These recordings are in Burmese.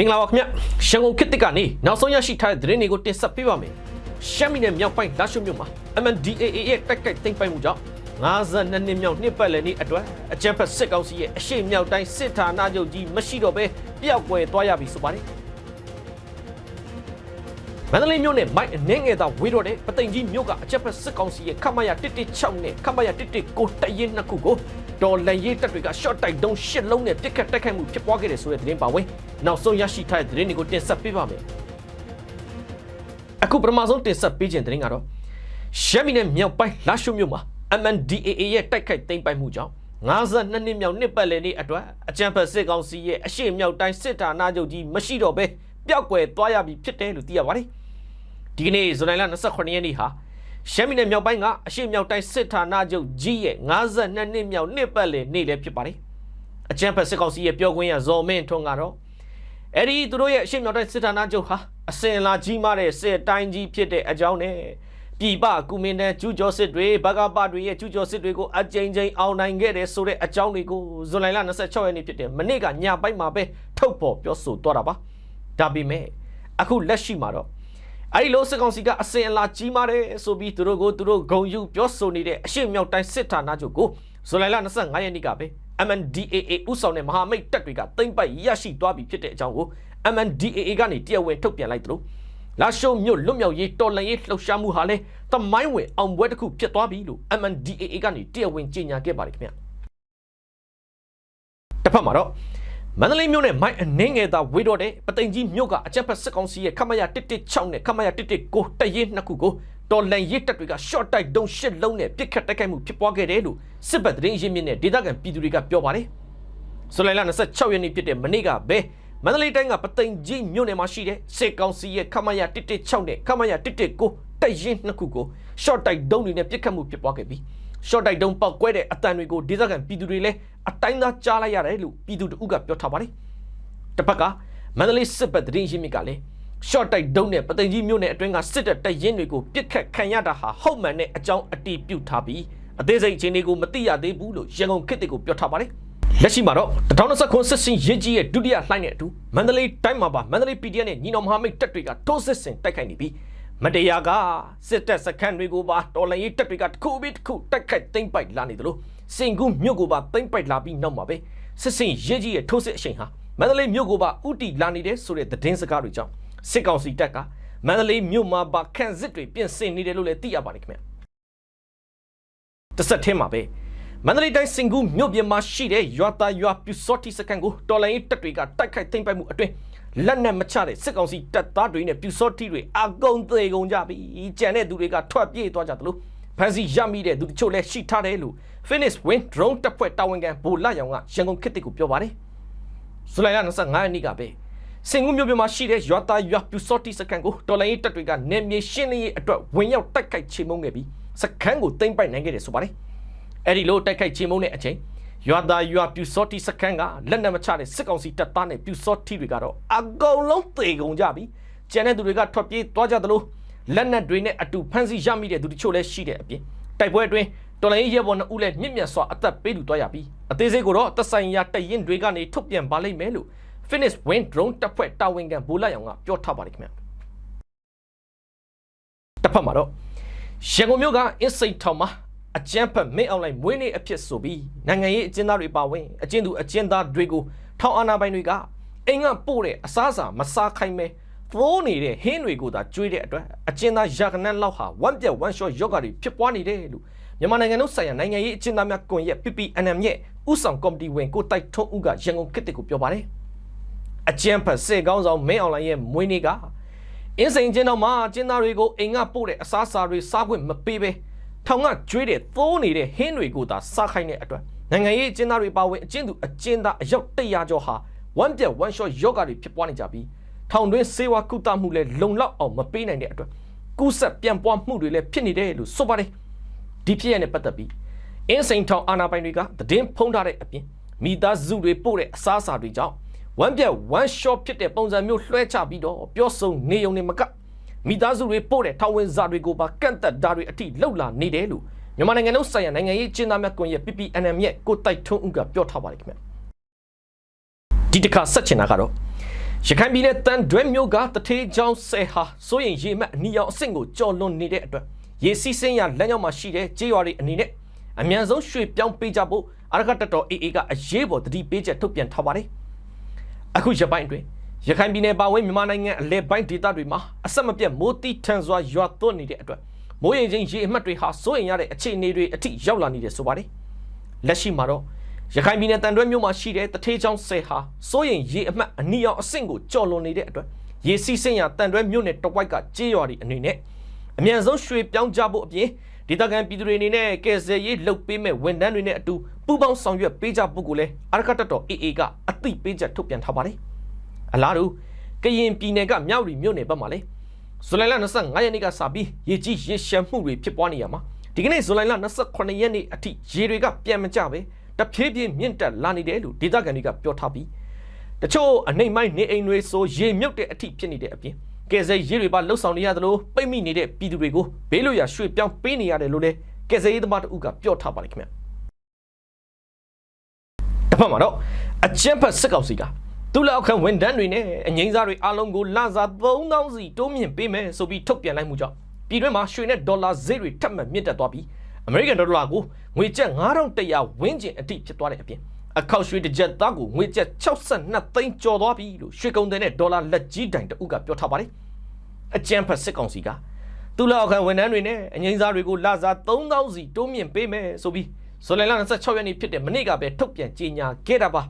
မင်္ဂလာပါခင်ဗျရှန်ကုန်ခေတ်တစ်ကနေနောက်ဆုံးရရှိထားတဲ့သတင်းတွေကိုတင်ဆက်ပေးပါမယ်ရှမ်းပြည်နယ်မြောက်ပိုင်းလာရှုမြို့မှာ MNDAA ရဲ့တိုက်ခိုက်သိမ်းပိုက်မှုကြောင့်52နှစ်မြောက်နှစ်ပတ်လည်နေ့အတွက်အကြမ်းဖက်စစ်ကောင်စီရဲ့အရှိမြောက်တိုင်းစစ်ဌာနချုပ်ကြီးမရှိတော့ဘဲပျောက်ကွယ်သွားရပြီဆိုပါတယ် မန္တလေးမြို့နယ်မိုက်အနေငယ်သာဝေးတော့တဲ့ပသိမ်ကြီးမြို့ကအချက်ဖက်စစ်ကောင်စီရဲ့ခမရ116နဲ့ခမရ119တရင်နှစ်ခုကိုတော်လန်ရေးတပ်တွေက short တိုက်တုံးရှစ်လုံးနဲ့ပစ်ခတ်တိုက်ခိုက်မှုဖြစ်ပွားခဲ့တဲ့ဆိုတဲ့သတင်းပါဝင်နောက်ဆုံးရရှိထားတဲ့သတင်းတွေကိုတင်ဆက်ပေးပါမယ်အခုပထမဆုံးတင်ဆက်ပေးခြင်းသတင်းကတော့ရှမ်းပြည်နယ်မြောက်ပိုင်းလာရှုမြို့မှာ MNDAA ရဲ့တိုက်ခိုက်သိမ်းပိုက်မှုကြောင့်52နှစ်မြောက်နှစ်ပတ်လည်နေ့အတွက်အကြံဖက်စစ်ကောင်စီရဲ့အရှိမြောက်တိုင်းစစ်ဌာနချုပ်ကြီးမရှိတော့ဘဲပျောက်ကွယ်သွားရပြီဖြစ်တယ်လို့သိရပါတယ် ဒီကနေ့ဇူလိုင်လ28ရက်နေ့ဟာရှမ်းပြည်နယ်မြောက်ပိုင်းကအရှိမြောက်တိုင်းစစ်ဌာနချုပ်ကြီးရဲ့52နှစ်မြောက်နှစ်ပတ်လည်နေ့လည်းဖြစ်ပါတယ်အကြံဖက်စစ်ကောင်စီရဲ့ပြောခွင့်ရဇော်မင်းထွန်းကတော့အဲ့ဒီသူတို့ရဲ့အရှိမြောက်တိုင်းစစ်ဌာနချုပ်ဟာအစင်လာကြီးမားတဲ့စစ်တိုင်းကြီးဖြစ်တဲ့အကြောင်းနဲ့ပြည်ပကူမင်းတဲ့ကျူးကျော်စစ်တွေဘဂပတွေရဲ့ကျူးကျော်စစ်တွေကိုအကြိမ်ကြိမ်အောင်နိုင်ခဲ့တယ်ဆိုတဲ့အကြောင်းတွေကိုဇွန်လ26ရက်နေ့ဖြစ်တဲ့မနေ့ကညပိုင်းမှာပဲထုတ်ဖော်ပြောဆိုသွားတာပါဒါပေမဲ့အခုလက်ရှိမှာတော့ အဲ့ဒီလိုစစ်ကောင်စီကအစင်အလာကြီးမားတယ်ဆိုပြီးသူတို့ကိုသူတို့ဂုံယူပြောဆိုနေတဲ့အရှိမြောက်တိုင်းစစ်ဌာနချုပ်ကိုဇွန်လ25ရက်နေ့ကပဲ MNDAA ဥဆောင်တဲ့မဟာမိတ်တပ်တွေကသိမ့်ပိုက်ရရှိသွားပြီဖြစ်တဲ့အကြောင်းကို MNDAA ကနေတရားဝင်ထုတ်ပြန်လိုက်သလိုလာရှုံမြို့လွတ်မြောက်ရေးတော်လှန်ရေးလှုပ်ရှားမှုဟာလည်းတမိုင်းဝင်အောင်ပွဲတစ်ခုဖြစ်သွားပြီလို့ MNDAA ကနေတရားဝင်ကြေညာခဲ့ပါတယ်ခင်ဗျတစ်ဖက်မှာတော့ မန္တလေးမြို့နယ်မိုက်အနေငယ်သာဝေးတော့တဲ့ပသိမ်ကြီးမြို့ကအကြက်ဖက်စစ်ကောင်စီရဲ့ခမရ116နဲ့ခမရ119တရင်နှစ်ခုကိုတော်လန်ရစ်တပ်တွေက short တိုက်တုံးရှစ်လုံးနဲ့ပစ်ခတ်တိုက်ခိုက်မှုဖြစ်ပွားခဲ့တယ်လို့စစ်ဘက်သတင်းရင်းမြစ်နဲ့ဒေသခံပြည်သူတွေကပြောပါတယ်။ဇူလိုင်လ26ရက်နေ့ဖြစ်တဲ့မနေ့ကပဲမန္တလေးတိုင်းကပသိမ်ကြီးမြို့နယ်မှာရှိတဲ့စစ်ကောင်စီရဲ့ခမရ116နဲ့ခမရ119တရင်နှစ်ခုကို short တိုက်တုံးတွေနဲ့ပစ်ခတ်မှုဖြစ်ပွားခဲ့ပြီး short တိုက်တုံးပောက်ကွဲတဲ့အတန်တွေကိုဒေသခံပြည်သူတွေလည်းအတိုင်းသားကြားလိုက်ရတယ်လို့ပြည်သူတအုပ်ကပြောထားပါတယ်။တစ်ဖက်ကမန္တလေးစစ်ဘက်သတင်းရင်းမြစ်ကလည်း short တိုက်ဒုံးနဲ့ပသိမ်ကြီးမြို့နယ်အတွင်းကစစ်တပ်တပ်ရင်းတွေကိုပြစ်ခတ်ခံရတာဟာဟုတ်မှန်တဲ့အကြောင်းအတီးပြုတ်ထားပြီးအသေးစိတ်အခြေအနေကိုမသိရသေးဘူးလို့ရန်ကုန်ခေတ်တွေကိုပြောထားပါတယ်လက်ရှိမှာတော့2029စစ်စင်ရစ်ကြီးရဲ့ဒုတိယလှိုင်းနဲ့အတူမန္တလေးတိုင်းမှာပါမန္တလေး PDF နဲ့ညီနောင်မဟာမိတ်တပ်တွေကထိုးစစ်ဆင်တိုက်ခိုက်နေပြီး မတရားကစစ်တပ်စခန်းတွေကိုပါတော်လှန်ရေးတပ်တွေကတစ်ခုပြီးတစ်ခုတိုက်ခိုက်သိမ်းပိုက်လာနေတယ်လို့စင်ကူးမြို့ကိုပါသိမ်းပိုက်လာပြီးနောက်မှာပဲစစ်စင်ရစ်ကြီးရဲ့ထိုးစစ်အရှိန်ဟာမန္တလေးမြို့ကိုပါဥတီလာနေတဲ့ဆိုတဲ့သတင်းစကားတွေကြောင့်စစ်ကောင်စီတပ်ကမန္တလေးမြို့မှာပါခန့်စစ်တွေပြင်ဆင်နေတယ်လို့လည်းသိရပါတယ်ခင်ဗျတစ်ဆက်ထဲမှာပဲ မန္တလေးတိုင်းစင်ကူးမြို့ပြင်မှာရှိတဲ့ရွာသားရွာပြူစောတိစကန်ကိုတော်လိုင်းတပ်တွေကတိုက်ခိုက်သိမ်းပိုက်မှုအတွင်းလက်နက်မချတဲ့စစ်ကောင်စီတပ်သားတွေနဲ့ပြူစောတိတွေအကုန်သေးကုန်ကြပြီကြံတဲ့သူတွေကထွက်ပြေးသွားကြသလိုဖန်စီရမိတဲ့သူတချို့လည်းရှိထားတယ်လို့ Finish Win Drone တပ်ဖွဲ့တာဝန်ခံဗိုလ်လရောင်ကရန်ကုန်ခေတ်တစ်ကိုပြောပါတယ်ဇူလိုင်လ25ရက်နေ့ကပဲစင်ကူးမြို့ပြမှာရှိတဲ့ရွာသားရွာပြူစောတိစကန်ကိုတော်လိုင်းရေးတပ်တွေကနေမြေရှင်းလင်းရေးအတွက်ဝင်ရောက်တိုက်ခိုက်ချေမှုန်းခဲ့ပြီးစကန်ကိုသိမ်းပိုက်နိုင်ခဲ့တယ်ဆိုပါတယ်။ အဲဒီလိုတိုက်ခိုက်ချေမှုန်းတဲ့အချိန်ရွာသားရွာပြူစောတိစကန်ကလက်နက်မချတဲ့စစ်ကောင်စီတပ်သားနဲ့ပြူစောတိတွေကတော့အကုန်လုံးသေကုန်ကြပြီ။ကျန်တဲ့သူတွေကထွက်ပြေးသွားကြသလိုလက်နက်တွေနဲ့အတူဖမ်းဆီးရမိတဲ့သူတချို့လည်းရှိတဲ့အပြင်တိုက်ပွဲအတွင်းတော်လိုင်းရဲဘော်နှစ်ဦးလည်းမြင့်မြတ်စွာအသက်ပေးလူသွားရပြီးအသေးစိတ်ကိုတော့သက်ဆိုင်ရာတရင်တွေကနေထုတ်ပြန်ပါလိမ့်မယ်လို့ Finish Win Drone တပ်ဖွဲ့တာဝန်ခံဘူလာရောင်ကပြောထားပါတယ်ခင်ဗျတစ်ဖက်မှာတော့ရန်ကုန်မြို့ကအင်းစိန်ထောင်မှာ အကြမ်းဖက်မင်းအောင်လိုက်မွေးနေ့အဖြစ်ဆိုပြီးနိုင်ငံရေးအကျဉ်းသားတွေပါဝင်အကျဉ်းသူအကျဉ်းသားတွေကိုထောင်အာဏာပိုင်တွေကအိမ်ကပို့တဲ့အစားအစာမစားခိုင်းမဲဖိုးနေတဲ့ဟင်းတွေကိုသာကျွေးတဲ့အတွက်အကျဉ်းသားရာခဏလောက်ဟာဝမ်းပြက်ဝမ်းလျှောယောဂါတွေဖြစ်ပွားနေတယ်လို့မြန်မာနိုင်ငံလုံးဆိုင်ရာနိုင်ငံရေးအကျဉ်းသားများကွန်ရက် PPNM ရဲ့ဥဆောင်ကော်မတီဝင်ကိုတိုက်ထွန်းဦးကရန်ကုန်ခေတ်ကိုပြောပါတယ်အကျန်းဖတ်စေကောင်းဆောင်မင်းအွန်လိုင်းရဲ့မွေးနေ့ကအင်းစိန်ကျင်းတော်မှာကျင်းသားတွေကိုအိမ်ကပို့တဲ့အစားအစာတွေစားခွင့်မပေးပဲ ထောင်ကကျွေးတဲ့သိုးနေတဲ့ဟင်းတွေကိုသာစားခိုင်းတဲ့အတွက်နိုင်ငံရေးကျင်းသားတွေပါဝင်အကျဉ်းသူအကျဉ်းသားအယောက်100ကျော်ဟာဝမ်းပြက်ဝမ်းလျှော့ယောဂါတွေဖြစ်ပွားနေကြပြီးထောင်တွင်းစေဝါကုသမှုလည်းလုံလောက်အောင်မပေးနိုင်တဲ့အတွက်ကူးဆက်ပြန်ပွားမှုတွေလည်းဖြစ်နေတယ်လို့ဆိုပါတယ်ဒီဖြစ်ရတဲ့ပတ်သက်ပြီးအင်းစိန်ထောင်အာဏာပိုင်တွေကသတင်းဖုံးထားတဲ့အပြင်မိသားစုတွေပို့တဲ့အစားအစာတွေကြောင့်ဝမ်းပြက်ဝမ်းရှော့ဖြစ်တဲ့ပုံစံမျိုးလွှဲချပြီးတော့ပြောဆုံနေုံနဲ့မက မိသားစုတွေပို့တဲ့ထောင်ဝင်စာတွေကိုပါကန့်သက်တာတွေအထိလှုပ်လာနေတယ်လို့မြန်မာနိုင်ငံလုံးဆိုင်ရာနိုင်ငံရေးကျင်းသားများကွန်ရက် PPNM ရဲ့ကိုတိုက်ထွန်းဦးကပြောထားပါတယ်ခင်ဗျဒီတစ်ခါဆက်ချင်တာကတော့ရခိုင်ပြည်နယ်တန်တွဲမြို့ကတထေးချောင်းဆယ်ဟာစိုးရင်ရေမှတ်အနီရောင်အဆင့်ကိုကျော်လွန်နေတဲ့အတွက်ရေစီးစင်းရလမ်းကြောင်းမှာရှိတဲ့ကြေးရွာတွေအနေနဲ့အမြန်ဆုံးရွှေ့ပြောင်းပေးကြဖို့အရကတတော် AA ကအရေးပေါ်တတိပေးချက်ထုတ်ပြန်ထားပါတယ်။အခုရပိုင်းအတွင်း ရခိုင်ပြည်နယ်ပါဝင်မြန်မာနိုင်ငံအလဲပိုင်းဒေသတွေမှာအဆက်မပြတ်မိုးတိထန်စွာရွာသွန်းနေတဲ့အတွက်မိုးရင်ချင်းရေအမှတ်တွေဟာစိုးရင်ရတဲ့အခြေအနေတွေအထိရောက်လာနေတယ်ဆိုပါတယ်။လက်ရှိမှာတော့ရခိုင်ပြည်နယ်တန်တွဲမြို့မှာရှိတဲ့တထေးချောင်းဆယ်ဟာစိုးရင်ရေအမှတ်အနီရောင်အဆင့်ကိုကျော်လွန်နေတဲ့အတွက်ရေစီးစင်းရတန်တွဲမြို့နယ်တဝိုက်ကကြေးရွာတွေအနေနဲ့အမြန်ဆုံးရွှေ့ပြောင်းကြဖို့အပြင်ဒေသခံပြည်သူတွေအနေနဲ့ကယ်ဆယ်ရေးလှုပ်ပေးမဲ့ဝန်ထမ်းတွေနဲ့အတူပူးပေါင်းဆောင်ရွက်ပေးကြဖို့ကိုလည်းအရကတတော် AA ကအသိပေးချက်ထုတ်ပြန်ထားပါတယ်။ အလားတူကရင်ပြည်နယ်ကမြောက်ရီမြို့နယ်ဘက်မှာလည်းဇူလိုင်လ25ရက်နေ့ကစပြီးရေကြီးရေရှမ်းမှုတွေဖြစ်ပွားနေရမှာဒီကနေ့ဇူလိုင်လ28ရက်နေ့အထိရေတွေကပြန်မကျပဲတဖြည်းဖြည်းမြင့်တက်လာနေတယ်လို့ဒေသခံတွေကပြောထားပြီးတချို့အနှိမ်မိုင်းနေအိမ်တွေဆိုရေမြုပ်တဲ့အထိဖြစ်နေတဲ့အပြင်ကယ်ဆယ်ရေးတွေပါလှုပ်ဆောင်နေရသလိုပိတ်မိနေတဲ့ပြည်သူတွေကိုဘေးလွတ်ရာရွှေ့ပြောင်းပေးနေရတယ်လို့လည်းကယ်ဆယ်ရေးသမားတို့ကပြောထားပါလိမ့်ခင်ဗျတစ်ဖက်မှာတော့အကျန်းဖတ်စစ်ကောင်စီက သူ့လက်အောက်ခံဝန်ထမ်းတွေနဲ့အငိမ့်စားတွေအားလုံးကိုလစာ3000စီတိုးမြင့်ပေးမယ်ဆိုပြီးထုတ်ပြန်လိုက်မှုကြောင့်ပြည်တွင်းမှာရွှေနဲ့ဒေါ်လာဈေးတွေထပ်မံမြင့်တက်သွားပြီးအမေရိကန်ဒေါ်လာကိုငွေကျပ်9100ဝန်းကျင်အထိဖြစ်သွားတဲ့အပြင်အခောက်ရွှေတစ်ကြက်သားကိုငွေကျပ်62သိန်းကျော်သွားပြီလို့ရွှေကုန်တဲ့နဲ့ဒေါ်လာလက်ကြီးတိုင်တအုပ်ကပြောထားပါတယ်အကျန်းဖတ်စစ်ကောင်စီကသူ့လက်အောက်ခံဝန်ထမ်းတွေနဲ့အငိမ့်စားတွေကိုလစာ3000စီတိုးမြင့်ပေးမယ်ဆိုပြီးဇူလိုင်လ26ရက်နေ့ဖြစ်တဲ့မနေ့ကပဲထုတ်ပြန်ကြေညာခဲ့တာပါ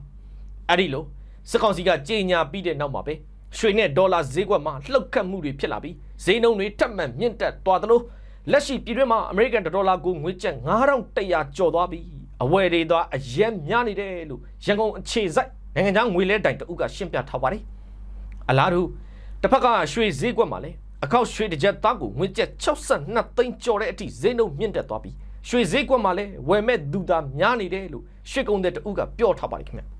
အဲ့ဒီလို စစ်ကောင်စီကကြေညာပြီးတဲ့နောက်မှာပဲရွှေနဲ့ဒေါ်လာဈေးကွက်မှာလှုပ်ခတ်မှုတွေဖြစ်လာပြီးဈေးနှုန်းတွေထပ်မံမြင့်တက်သွားသလိုလက်ရှိပြည်တွင်းမှာအမေရိကန်ဒေါ်လာကိုငွေကျပ်9100ကျော်သွားပြီးအဝယ်တွေတော့အရက်များနေတယ်လို့ရန်ကုန်အခြေစိုက်နိုင်ငံခြားငွေလဲတိုင်တအုပ်ကရှင်းပြထားပါတယ်အလားတူတစ်ဖက်ကရွှေဈေးကွက်မှာလည်းအခောက်ရွှေတစ်ကြက်သားကိုငွေကျပ်62သိန်းကျော်တဲ့အထိဈေးနှုန်းမြင့်တက်သွားပြီးရွှေဈေးကွက်မှာလည်းဝယ်မဲ့သူသားများနေတယ်လို့ရွှေကုန်တဲ့တအုပ်ကပြောထားပါတယ်ခင်ဗျ